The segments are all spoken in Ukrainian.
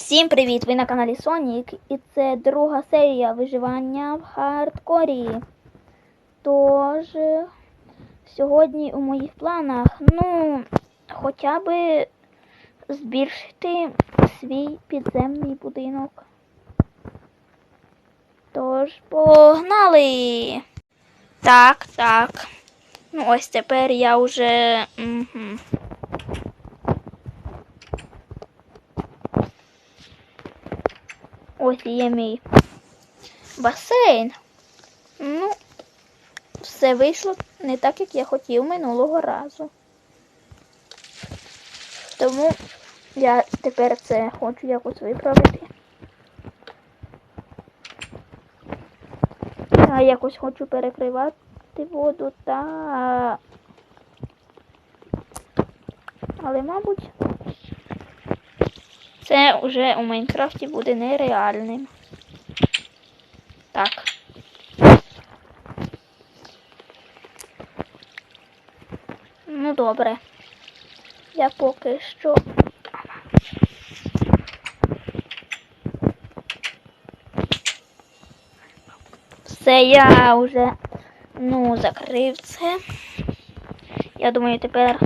Всім привіт! Ви на каналі Сонік і це друга серія виживання в хардкорі. Тож сьогодні у моїх планах, ну, хоча б збільшити свій підземний будинок. Тож, погнали! Так, так. Ну, ось тепер я вже. Угу. Ось є мій басейн. Ну, все вийшло не так, як я хотів минулого разу. Тому я тепер це хочу якось виправити. Я якось хочу перекривати воду та. Але, мабуть, це вже у Майнкрафті буде нереальним. Так. Ну добре. Я поки що. Все, я вже ну, закрив це. Я думаю, тепер,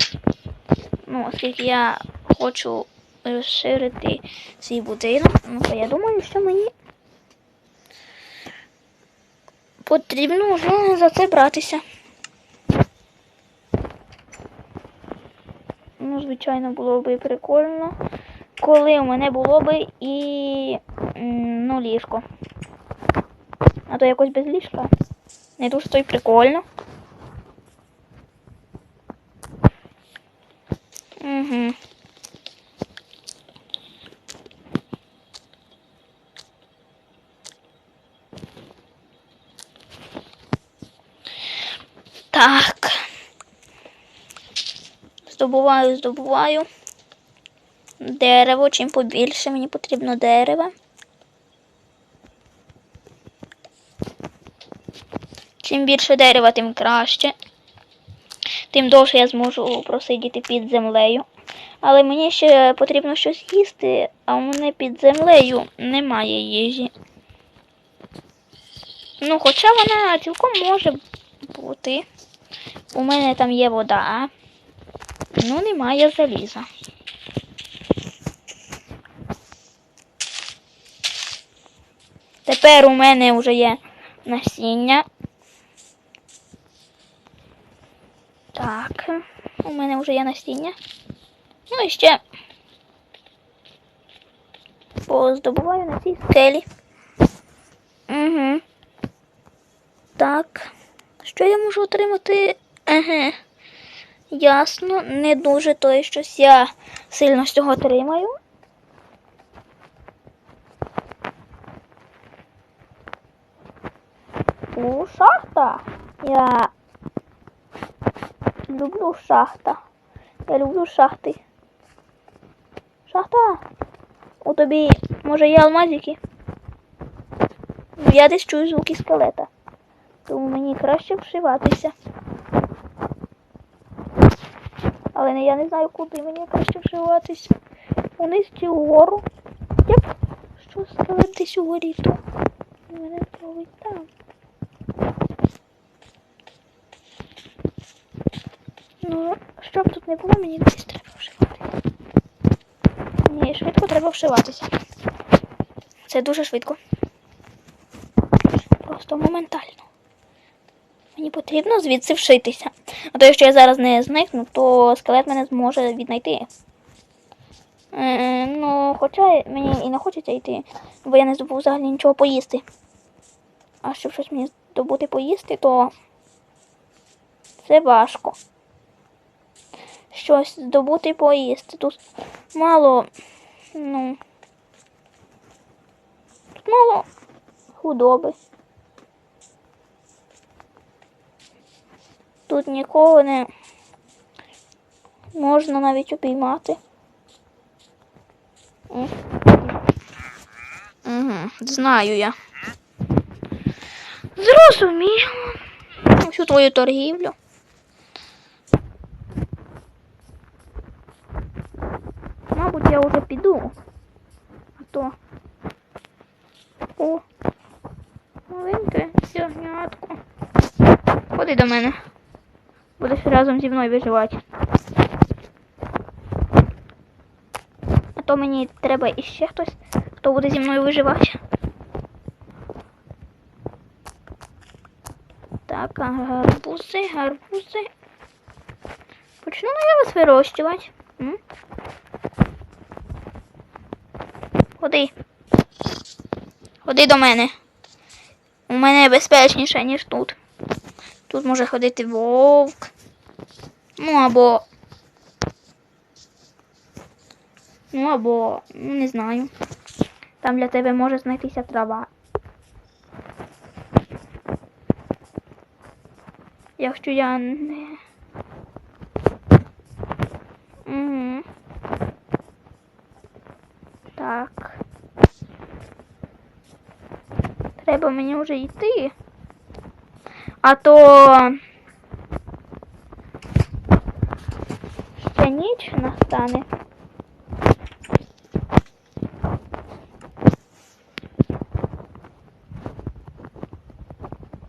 ну, оскільки я хочу розширити свій будинок, ну, я думаю, що мені потрібно вже за це братися. Ну, звичайно, було би прикольно, коли у мене було би і ну, ліжко. А то якось без ліжка. Не дуже то й прикольно. Угу. Так. Здобуваю, здобуваю. Дерево. Чим побільше мені потрібно дерева. Чим більше дерева, тим краще. Тим довше я зможу просидіти під землею. Але мені ще потрібно щось їсти, а у мене під землею немає їжі. Ну, хоча вона цілком може бути. У мене там є вода, ну немає заліза. Тепер у мене вже є насіння. Так, у мене вже є насіння. Ну і ще поздобуваю на цій скелі. Угу. Так. Що я можу отримати? Еге. Ясно, не дуже то щось я сильно з цього отримаю. У шахта. Я люблю шахта. Я люблю шахти. Шахта. У тобі, може, є алмазики? Я десь чую звуки скелета. Тому мені краще вшиватися. Але я не знаю, куди мені краще вшиватися. Униз чи вгору. Як що десь угорі, то мене ловить там. Ну, щоб тут не було, мені десь треба вшиватися. Ні, швидко треба вшиватися. Це дуже швидко. Просто моментально. Мені потрібно звідси вшитися. А то якщо я зараз не зникну, то скелет мене зможе віднайти. Е, ну, хоча мені і не хочеться йти, бо я не здобув взагалі нічого поїсти. А щоб щось мені здобути поїсти, то це важко. Щось здобути поїсти. Тут мало, ну. Тут мало худоби. Тут нікого не можна навіть обіймати. Угу, знаю я. Зрозуміло. Всю твою торгівлю. Мабуть, я вже піду. хто? О, маленьке ягнятко. Ходи до мене. Будеш разом зі мною виживати. А то мені треба іще хтось, хто буде зі мною виживати. Так, гарбузи, гарбузи. Почну ну, я вас вирощувати. Ходи. Ходи до мене. У мене безпечніше, ніж тут. Тут може ходити вовк. Ну або. Ну або, ну не знаю. Там для тебе може знайтися трава. Якщо я не. Угу. Так. Треба мені вже йти. А то ніч настане.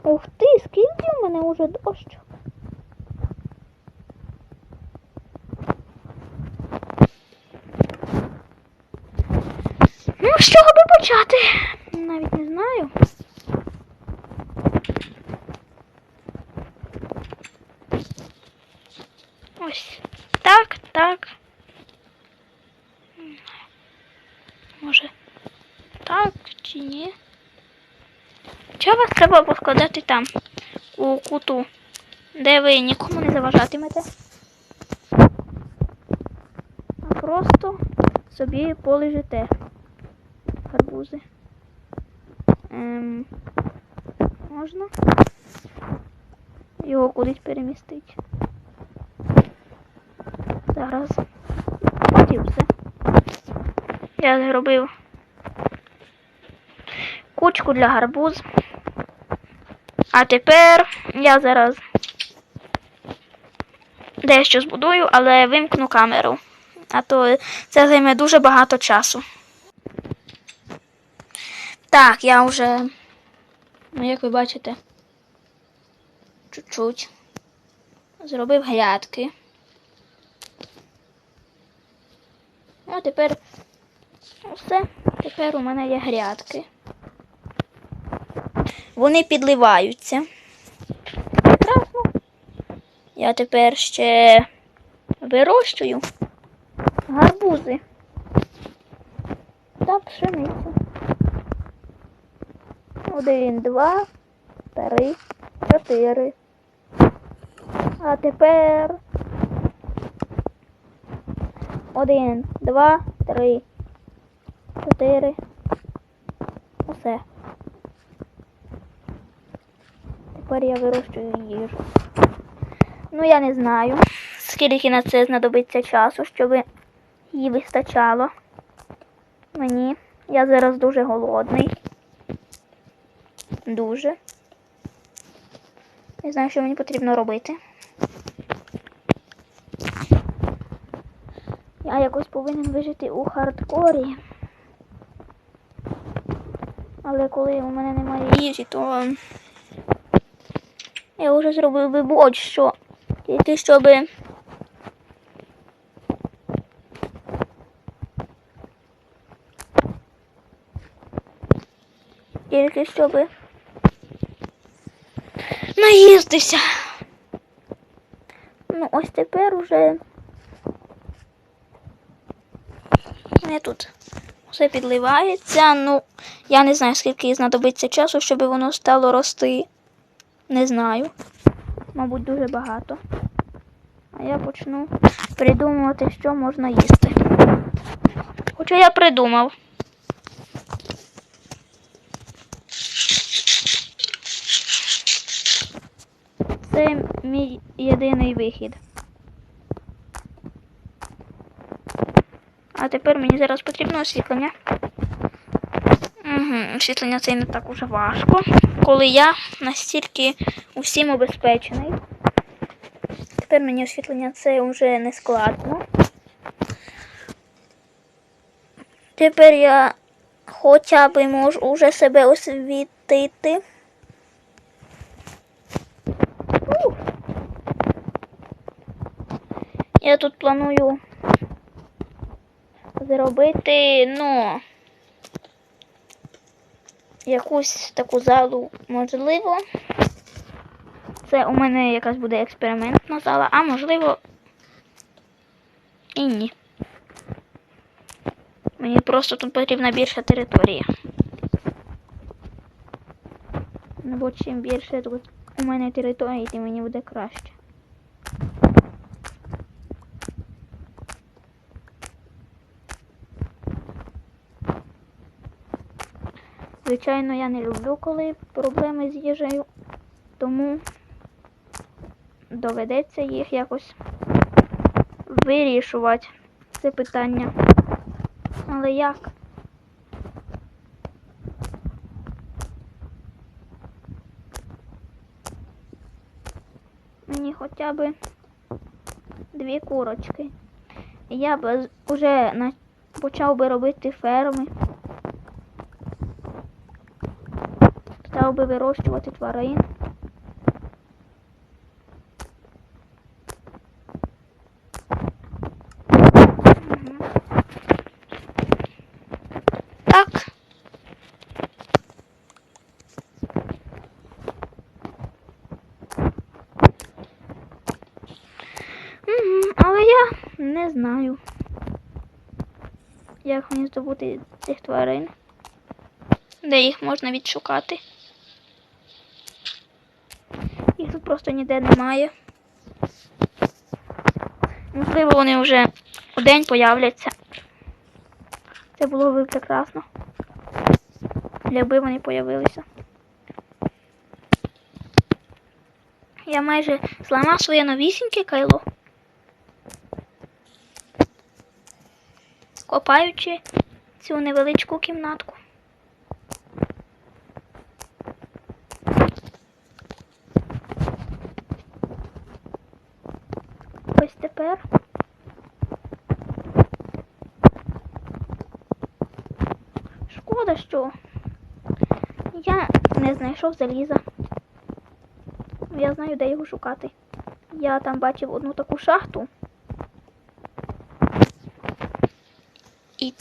Ух ти, скільки в мене уже дощ? Ну, з чого би почати? Навіть не знаю. Ось так, так. Може, так чи ні? Чого вас треба поскладати там, у куту, де ви нікому не заважатимете? А просто собі полежите гарбузи. Ем, можна його кудись перемістити. Зараз. І все. Я зробив кучку для гарбуз. А тепер я зараз дещо збудую, але вимкну камеру. А то це займе дуже багато часу. Так, я вже, ну як ви бачите, чуть-чуть зробив грядки. Ну, тепер все. Тепер у мене є грядки. Вони підливаються. Прекрасно. Я тепер ще вирощую гарбузи та пшеницю. Один, два, три, чотири. А тепер один, два, три, чотири. Усе. Тепер я вирощую їжу. Ну, я не знаю, скільки на це знадобиться часу, щоб її вистачало. Мені. Я зараз дуже голодний. Дуже. Не знаю, що мені потрібно робити. Я якось повинен вижити у хардкорі. Але коли у мене немає їжі, то я вже зробив би будь-що. Тільки щоб Тільки щоб наїздися. Ну, ось тепер уже не тут все підливається. Ну, я не знаю, скільки знадобиться часу, щоб воно стало рости. Не знаю. Мабуть, дуже багато. А я почну придумувати, що можна їсти. Хоча я придумав. Це мій єдиний вихід. Тепер мені зараз потрібно освітлення. Угу, освітлення це не так уже важко, коли я настільки усім обезпечений. Тепер мені освітлення це вже не складно. Тепер я хоча б можу уже себе освітити. Я тут планую зробити, ну, якусь таку залу можливо. Це у мене якась буде експериментна зала, а можливо і ні. Мені просто тут потрібна більша територія. Ну, бо чим більше тут у мене території, тим мені буде краще. Звичайно, я не люблю, коли проблеми з їжею, тому доведеться їх якось вирішувати це питання. Але як? Мені хоча б дві курочки. Я б уже почав би робити ферми. Став би вирощувати тварин. Так. Мгм, Але я не знаю, як мені здобути цих тварин. Де їх можна відшукати? Їх тут просто ніде немає. Можливо, вони вже у день появляться. Це було б прекрасно. Якби вони появилися. Я майже зламав своє новісіньке кайло. Копаючи цю невеличку кімнатку. Ось тепер. Шкода, що я не знайшов заліза. Я знаю, де його шукати. Я там бачив одну таку шахту. І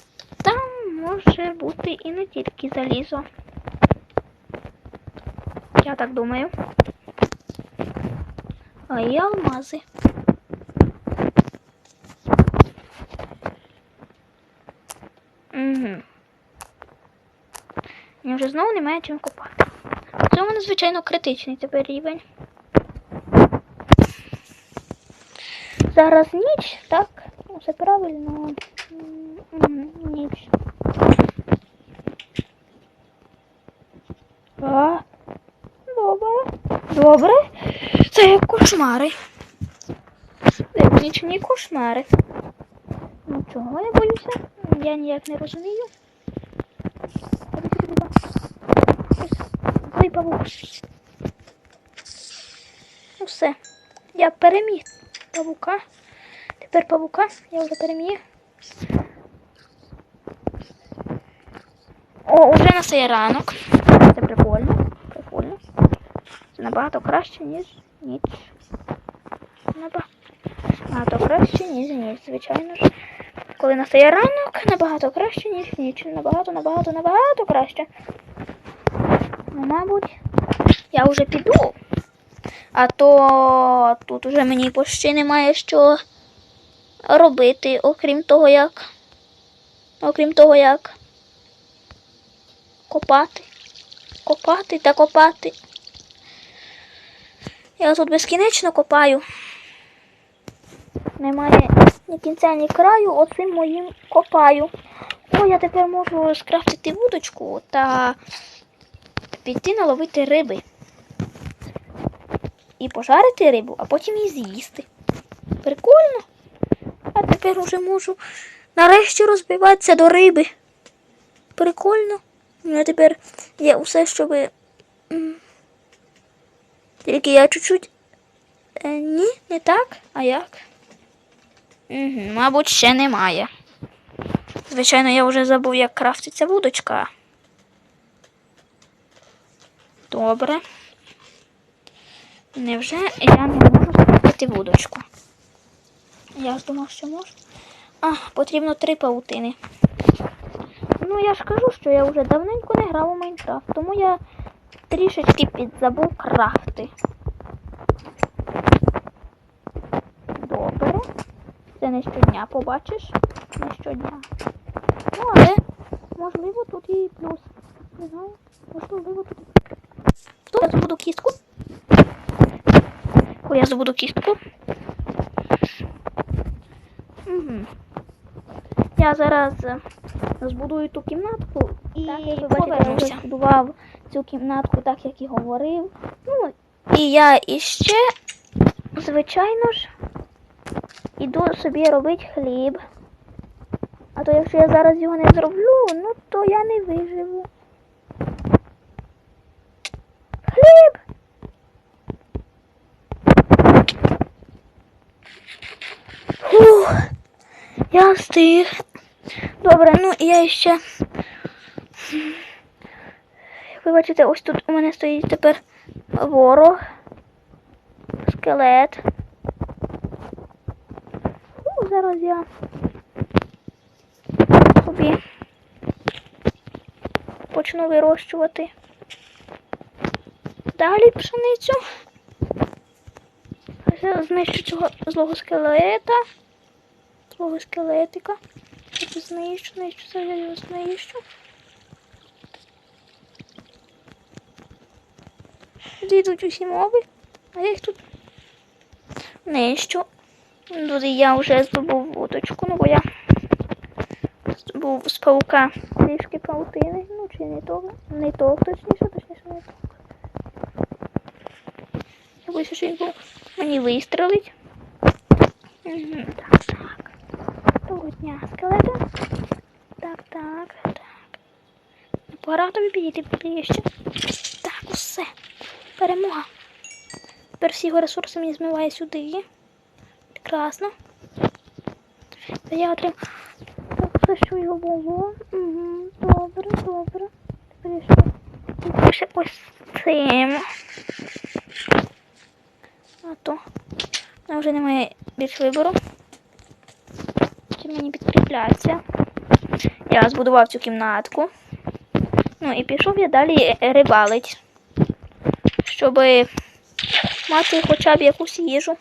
там може бути і не тільки залізо. Я так думаю. А і алмази. Угу. Мені вже знову немає чим копати. Це у мене, звичайно, критичний тепер рівень. Зараз ніч, так? Все правильно. Ніч. А, добре. Добре. Це як кошмари. Це нічні кошмари. Ну чого я боюся? Я ніяк не розумію. Павук. Ну все. Я переміг павука. Тепер павука я вже переміг. О, уже настає ранок. Це прикольно. Прикольно. Це набагато краще, ніж ніч. Наба- Набагато краще, ніж ніч, звичайно ж. Коли настає ранок, набагато краще, ніж ніч. Набагато, набагато, набагато краще. Ну, мабуть, я вже піду. А то тут уже мені почти немає що робити, окрім того, як. Окрім того, як копати. Копати та копати. Я тут безкінечно копаю. Немає ні кінця, ні краю, оцим моїм копаю. О, я тепер можу скрафтити вудочку та піти наловити риби. І пожарити рибу, а потім її з'їсти. Прикольно. А тепер уже можу нарешті розбиватися до риби. Прикольно. Мене тепер є усе, щоб. Тільки я чуть-чуть. Е, ні, не так. А як? Угу, мабуть, ще немає. Звичайно, я вже забув, як крафтиться вудочка. Добре. Невже я не можу скрафтити вудочку? Я ж думав, що можу. А, потрібно три паутини. Ну, я ж кажу, що я вже давненько не грав у Майнкрафт, тому я трішечки підзабув крафти. Добре. Це не щодня побачиш. Не щодня. Ну, але можливо тут і плюс. Не знаю. Можливо тут. Хто я забуду кістку? Ой, я забуду кістку. Угу. Я зараз е, збудую ту кімнатку і Так, як ви бачите, я збудував цю кімнатку так, як і говорив. Ну, і я іще, звичайно ж, іду собі робити хліб. А то якщо я зараз його не зроблю, ну то я не виживу. Хліб! Фух, я встиг. Добре, ну і я ще. Ви бачите, ось тут у мене стоїть тепер ворог. Скелет. Зараз я собі почну вирощувати. Далі пшеницю. Знищу цього злого скелета. Злого скелетика. Тут знищу, знищу, це я його знищу. Йдуть усі мови? А я їх тут нищу. Тут я вже здобув вудочку, ну бо я здобув з паука трішки паутини. Ну чи не то, не то, точніше, точніше не то. Я боюся, що він був мені вистрелить. Так, так. Того дня скелета. Так, так, так. Пора тобі підійти ближче. Так, усе. Перемога. Тепер всі його ресурси мені змиває сюди. Прекрасно. Я отримав все, що його було. Угу, добре, добре. Тепер я ще ось цим. А то мене вже немає більш вибору. Чи мені підкріплятися. Я збудував цю кімнатку. Ну і пішов я далі рибалить. Щоб мати хоча б якусь їжу.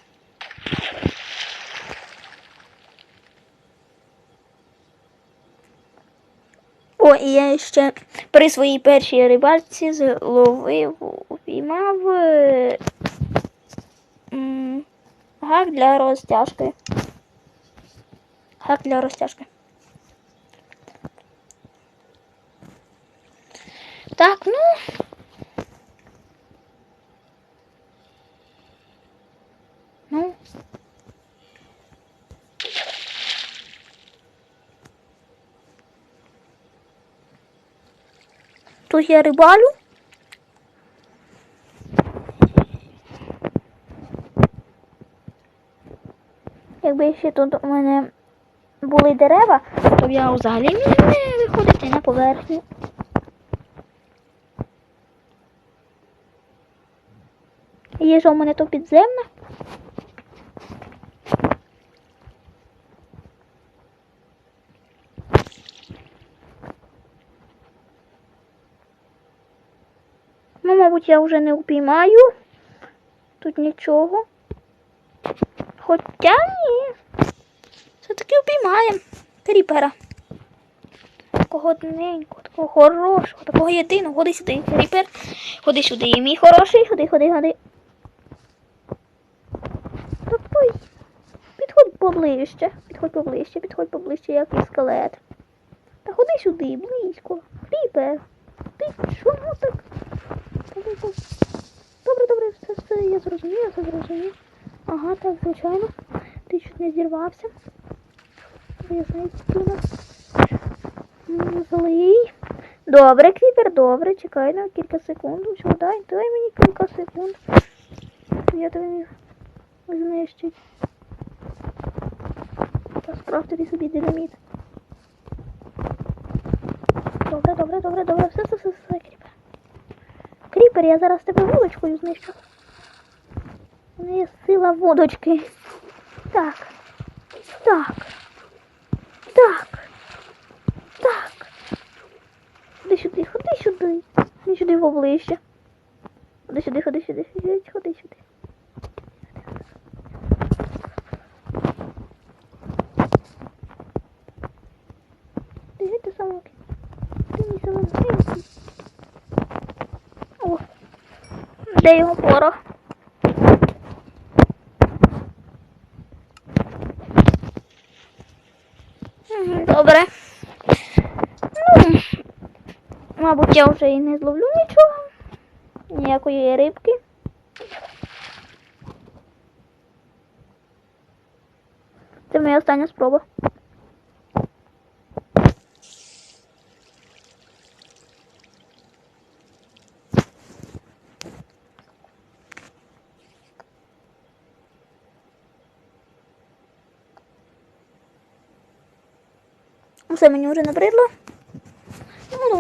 О, і я ще при своїй першій рибальці зловив, упіймав е, гак для розтяжки. Гак для розтяжки. Так, ну. Ну. Тут я рибалю. Якби ще тут у мене були дерева, то я взагалі не виходити на поверхню. Їжа у мене то підземна. Мабуть, я вже не упіймаю. Тут нічого. Хоча ні. Все-таки упіймаємо. Кріпера. Такого одненького, такого хорошого, такого єдиного. Ходи сюди, кріпер. Ходи сюди, мій хороший. Ходи, ходи, ходи. Та. Підходь поближче. Підходь поближче, підходь поближче, як і скелет. Та ходи сюди, близько. Кріпер. Ти чого так? Добре, добре, все, все, я зрозумів, я все. Ага, так, звичайно. Ти чуть не зірвався. Злий. Добре, кріпер, добре, чекай на кілька секунд. Все, дай, дай мені кілька секунд. Я тебе знищить. Та скрафтити собі динаміт. Добре, добре, добре, добре. Все, все, все, все, кріпер. Кріпер, я зараз тебе вудочкою знищу. У неї сила водочки. Так. Так. Так. Так. Ходи сюди, ходи сюди. Ходи сюди поближче. Ходи сюди, ходи сюди, ходи сюди. Ти геть ти самок. Ти мій солоденький. О. Де його порох? Мгм, Добре. Ну, мабуть, я вже і не зловлю нічого. Ніякої рибки. Це моя остання спроба. Все мені вже набридло.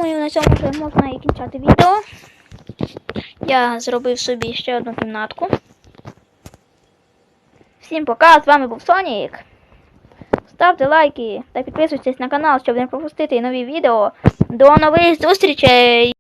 Думаю, на цьому вже можна і кінчати відео. Я зробив собі ще одну кімнатку. Всім пока, з вами був Сонік. Ставте лайки та підписуйтесь на канал, щоб не пропустити нові відео. До нових зустрічей!